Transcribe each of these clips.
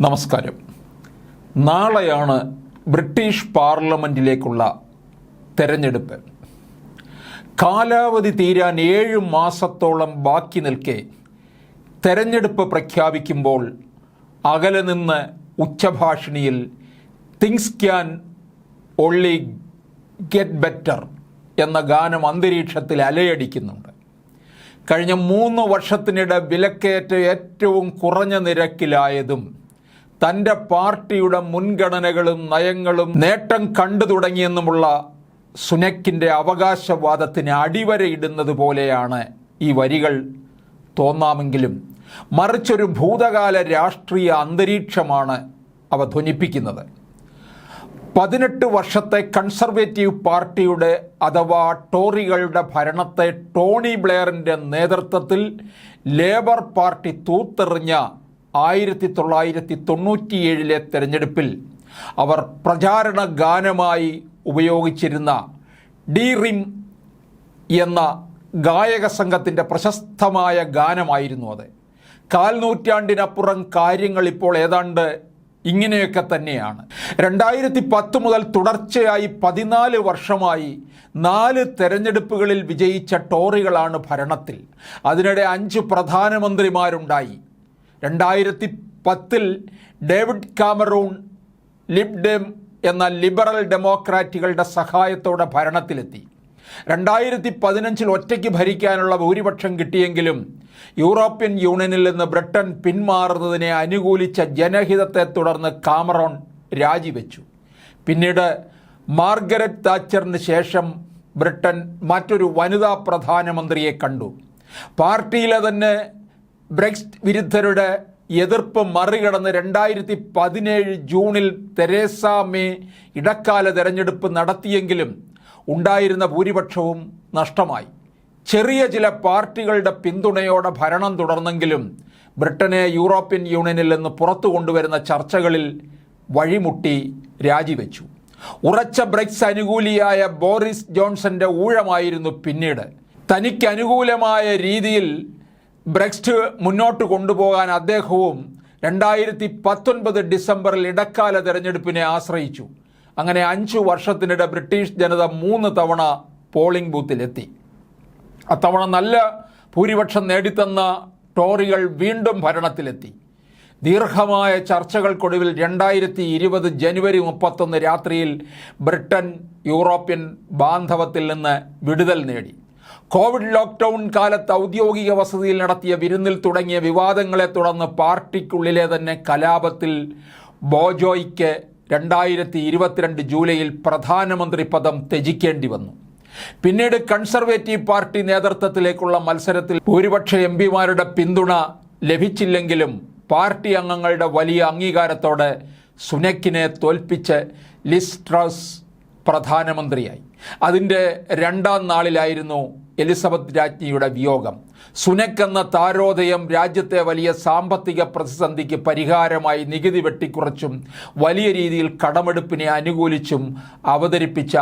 നമസ്കാരം. നാളെയാണ് ബ്രിട്ടീഷ് പാർലമെന്റിലേക്കുള്ള തെരഞ്ഞെടുപ്പ്. കാലാവധി തീരാൻ ഏഴ് മാസത്തോളം ബാക്കി നിൽക്കെ തെരഞ്ഞെടുപ്പ് പ്രഖ്യാപിക്കുമ്പോൾ അകലെ നിന്ന് ഉച്ചഭാഷിണിയിൽ things can only get better എന്ന ഗാനം അന്തരീക്ഷത്തിൽ അലയടിക്കുന്നുണ്ട്. കഴിഞ്ഞ മൂന്ന് വർഷത്തിനിടെ വിലക്കയറ്റ ഏറ്റവും കുറഞ്ഞ നിരക്കിലായതും തന്റെ പാർട്ടിയുടെ മുൻഗണനകളും നയങ്ങളും നേട്ടം കണ്ടു തുടങ്ങിയെന്നുമുള്ള സുനക്കിന്റെ അവകാശവാദത്തിന് അടിവരയിടുന്നത് പോലെയാണ് ഈ വരികൾ തോന്നാമെങ്കിലും മറിച്ചൊരു ഭൂതകാല രാഷ്ട്രീയ അന്തരീക്ഷമാണ് അവ ധ്വനിപ്പിക്കുന്നത്. പതിനെട്ട് വർഷത്തെ കൺസർവേറ്റീവ് പാർട്ടിയുടെ അഥവാ ടോറികളുടെ ഭരണത്തെ ടോണി ബ്ലെയറിന്റെ നേതൃത്വത്തിൽ ലേബർ പാർട്ടി തൂത്തെറിഞ്ഞ ആയിരത്തി തൊള്ളായിരത്തി തൊണ്ണൂറ്റിയേഴിലെ തെരഞ്ഞെടുപ്പിൽ അവർ പ്രചാരണ ഗാനമായി ഉപയോഗിച്ചിരുന്ന ഡി റിം എന്ന ഗായക സംഘത്തിന്റെ പ്രശസ്തമായ ഗാനമായിരുന്നു അത്. കാൽനൂറ്റാണ്ടിനപ്പുറം കാര്യങ്ങൾ ഇപ്പോൾ ഏതാണ്ട് ഇങ്ങനെയൊക്കെ തന്നെയാണ്. രണ്ടായിരത്തി പത്ത് മുതൽ തുടർച്ചയായി പതിനാല് വർഷമായി നാല് തെരഞ്ഞെടുപ്പുകളിൽ വിജയിച്ച ടോറികളാണ് ഭരണത്തിൽ. അതിനിടെ അഞ്ച് പ്രധാനമന്ത്രിമാരുണ്ടായി. രണ്ടായിരത്തി പത്തിൽ ഡേവിഡ് കാമറൂൺ ലിബ്ഡെം എന്ന ലിബറൽ ഡെമോക്രാറ്റുകളുടെ സഹായത്തോടെ ഭരണത്തിലെത്തി. രണ്ടായിരത്തി പതിനഞ്ചിൽ ഒറ്റയ്ക്ക് ഭരിക്കാനുള്ള ഭൂരിപക്ഷം കിട്ടിയെങ്കിലും യൂറോപ്യൻ യൂണിയനിൽ നിന്ന് ബ്രിട്ടൻ പിന്മാറുന്നതിനെ അനുകൂലിച്ച ജനഹിതത്തെ തുടർന്ന് കാമറോൺ രാജിവെച്ചു. പിന്നീട് മാർഗരറ്റ് താച്ചറിന് ശേഷം ബ്രിട്ടൻ മറ്റൊരു വനിതാ പ്രധാനമന്ത്രിയെ കണ്ടു. പാർട്ടിയിലെ തന്നെ ബ്രെക്സ്റ്റ് വിരുദ്ധരുടെ എതിർപ്പ് മറികടന്ന് രണ്ടായിരത്തി പതിനേഴ് ജൂണിൽ തെരേസ മേ ഇടക്കാല തെരഞ്ഞെടുപ്പ് നടത്തിയെങ്കിലും ഉണ്ടായിരുന്ന ഭൂരിപക്ഷവും നഷ്ടമായി. ചെറിയ ചില പാർട്ടികളുടെ പിന്തുണയോടെ ഭരണം തുടർന്നെങ്കിലും ബ്രിട്ടനെ യൂറോപ്യൻ യൂണിയനിൽ നിന്ന് പുറത്തു കൊണ്ടുവരുന്ന ചർച്ചകളിൽ വഴിമുട്ടി രാജിവെച്ചു. ഉറച്ച ബ്രെക്സ് അനുകൂലിയായ ബോറിസ് ജോൺസന്റെ ഊഴമായിരുന്നു പിന്നീട്. തനിക്ക് അനുകൂലമായ രീതിയിൽ ബ്രെക്സ്റ്റ് മുന്നോട്ട് കൊണ്ടുപോകാൻ അദ്ദേഹവും രണ്ടായിരത്തി പത്തൊൻപത് ഡിസംബറിൽ ഇടക്കാല തെരഞ്ഞെടുപ്പിനെ ആശ്രയിച്ചു. അങ്ങനെ അഞ്ചു വർഷത്തിനിടെ ബ്രിട്ടീഷ് ജനത മൂന്ന് തവണ പോളിംഗ് ബൂത്തിലെത്തി. അത്തവണ നല്ല ഭൂരിപക്ഷം നേടിത്തന്ന ടോറികൾ വീണ്ടും ഭരണത്തിലെത്തി. ദീർഘമായ ചർച്ചകൾക്കൊടുവിൽ രണ്ടായിരത്തി ഇരുപത് ജനുവരി മുപ്പത്തൊന്ന് രാത്രിയിൽ ബ്രിട്ടൻ യൂറോപ്യൻ ബാന്ധവത്തിൽ നിന്ന് വിടുതൽ നേടി. കോവിഡ് ലോക്ക്ഡൗൺ കാലത്ത് ഔദ്യോഗിക വസതിയിൽ നടത്തിയ വിരുന്നിൽ തുടങ്ങിയ വിവാദങ്ങളെ തുടർന്ന് പാർട്ടിക്കുള്ളിലെ തന്നെ കലാപത്തിൽ ബോജോയ്ക്ക് രണ്ടായിരത്തി ഇരുപത്തിരണ്ട് ജൂലൈയിൽ പ്രധാനമന്ത്രി പദം ത്യജിക്കേണ്ടി വന്നു. പിന്നീട് കൺസർവേറ്റീവ് പാർട്ടി നേതൃത്വത്തിലേക്കുള്ള മത്സരത്തിൽ ഭൂരിപക്ഷ എം പിമാരുടെ പിന്തുണ ലഭിച്ചില്ലെങ്കിലും പാർട്ടി അംഗങ്ങളുടെ വലിയ അംഗീകാരത്തോടെ സുനക്കിനെ തോൽപ്പിച്ച് ലിസ്ട്രസ് പ്രധാനമന്ത്രിയായി. അതിന്റെ രണ്ടാം നാളിലായിരുന്നു എലിസബത്ത് രാജ്ഞിയുടെ വിയോഗം. സുനക്കെന്ന താരോദയം രാജ്യത്തെ വലിയ സാമ്പത്തിക പ്രതിസന്ധിക്ക് പരിഹാരമായി നികുതി വെട്ടിക്കുറച്ചും വലിയ രീതിയിൽ കടമെടുപ്പിനെ അനുകൂലിച്ചും അവതരിപ്പിച്ച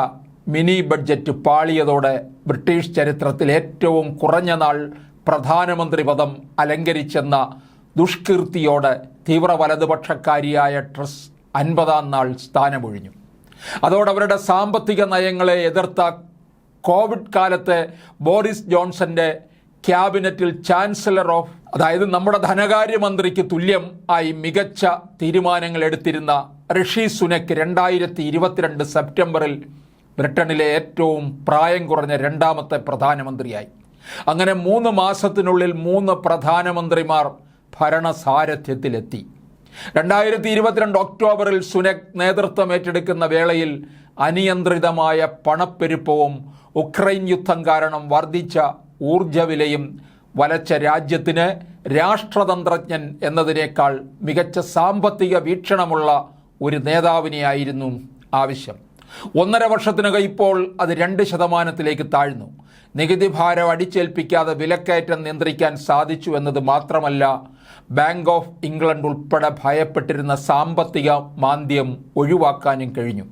മിനി ബഡ്ജറ്റ് പാളിയതോടെ ബ്രിട്ടീഷ് ചരിത്രത്തിൽ ഏറ്റവും കുറഞ്ഞ നാൾ പ്രധാനമന്ത്രി പദം അലങ്കരിച്ചെന്ന ദുഷ്കീർത്തിയോടെ തീവ്ര വലതുപക്ഷക്കാരിയായ ട്രസ് അൻപതാം നാൾ സ്ഥാനമൊഴിഞ്ഞു. അതോടെ അവരുടെ സാമ്പത്തിക നയങ്ങളെ എതിർത്ത കോവിഡ് കാലത്തെ ബോറിസ് ജോൺസന്റെ ക്യാബിനറ്റിൽ ചാൻസലർ ഓഫ് അതായത് നമ്മുടെ ധനകാര്യമന്ത്രിക്ക് തുല്യം ആയി മികച്ച തീരുമാനങ്ങൾ എടുത്തിരുന്ന ഋഷി സുനക്ക് രണ്ടായിരത്തി ഇരുപത്തിരണ്ട് സെപ്റ്റംബറിൽ ബ്രിട്ടനിലെ ഏറ്റവും പ്രായം കുറഞ്ഞ രണ്ടാമത്തെ പ്രധാനമന്ത്രിയായി. അങ്ങനെ മൂന്ന് മാസത്തിനുള്ളിൽ മൂന്ന് പ്രധാനമന്ത്രിമാർ ഭരണസാരഥ്യത്തിലെത്തി. രണ്ടായിരത്തി ഇരുപത്തിരണ്ട് ഒക്ടോബറിൽ സുനക് നേതൃത്വം ഏറ്റെടുക്കുന്ന വേളയിൽ അനിയന്ത്രിതമായ പണപ്പെരുപ്പവും ഉക്രൈൻ യുദ്ധം കാരണം വർദ്ധിച്ച ഊർജവിലയും വലച്ച രാജ്യത്തിന് രാഷ്ട്രതന്ത്രജ്ഞൻ എന്നതിനേക്കാൾ മികച്ച സാമ്പത്തിക വീക്ഷണമുള്ള ഒരു നേതാവിനെയായിരുന്നു ആവശ്യം. ഒന്നര വർഷത്തിനകം ഇപ്പോൾ അത് രണ്ട് ശതമാനത്തിലേക്ക് താഴ്ന്നു. നികുതി ഭാരം അടിച്ചേൽപ്പിക്കാതെ വിലക്കയറ്റം നിയന്ത്രിക്കാൻ സാധിച്ചു എന്നത് മാത്രമല്ല ബാങ്ക് ഓഫ് ഇംഗ്ലണ്ട് ഉൾപ്പെടെ ഭയപ്പെട്ടിരുന്ന സാമ്പത്തിക മാന്ദ്യം ഒഴിവാക്കാനും കഴിഞ്ഞു.